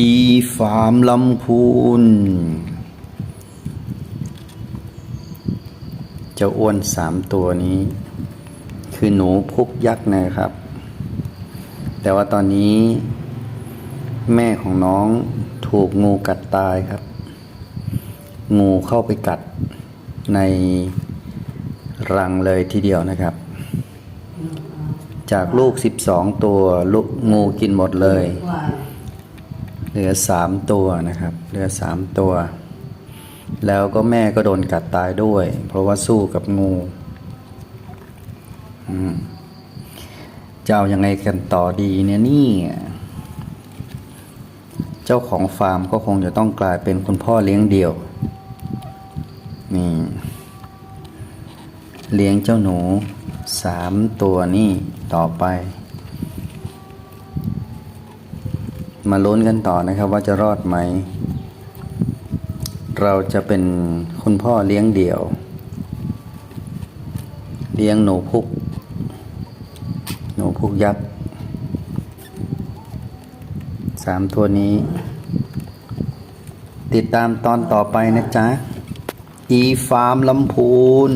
อีฟามลำพูนเจ้าอ้วนสามตัวนี้ คือหนูพุกยักษ์นะครับ แต่ว่าตอนนี้ แม่ของน้องถูกงูกัดตายครับ งูเข้าไปกัดในรังเลยทีเดียวนะครับ จากลูก 12 ตัวลูกงูกินหมดเลย เหลือสามตัวนะครับ เหลือสามตัว แล้วก็แม่ก็โดนกัดตายด้วย เพราะว่าสู้กับงูอืมจะเอายังไงกันต่อดีเนี่ยนี่เจ้าของฟาร์มก็คงจะต้องกลายเป็นคุณพ่อเลี้ยงเดี่ยว นี่ เลี้ยงเจ้าหนูสามตัวนี่ต่อไป มาลุ้นกันต่อนะครับว่าจะรอดไหม เราจะเป็นคุณพ่อเลี้ยงเดี่ยว เลี้ยงหนูพุก หนูพุกยักษ์สามตัวนี้ ติดตามตอนต่อไปนะจ๊ะ อีฟาร์มลำพูน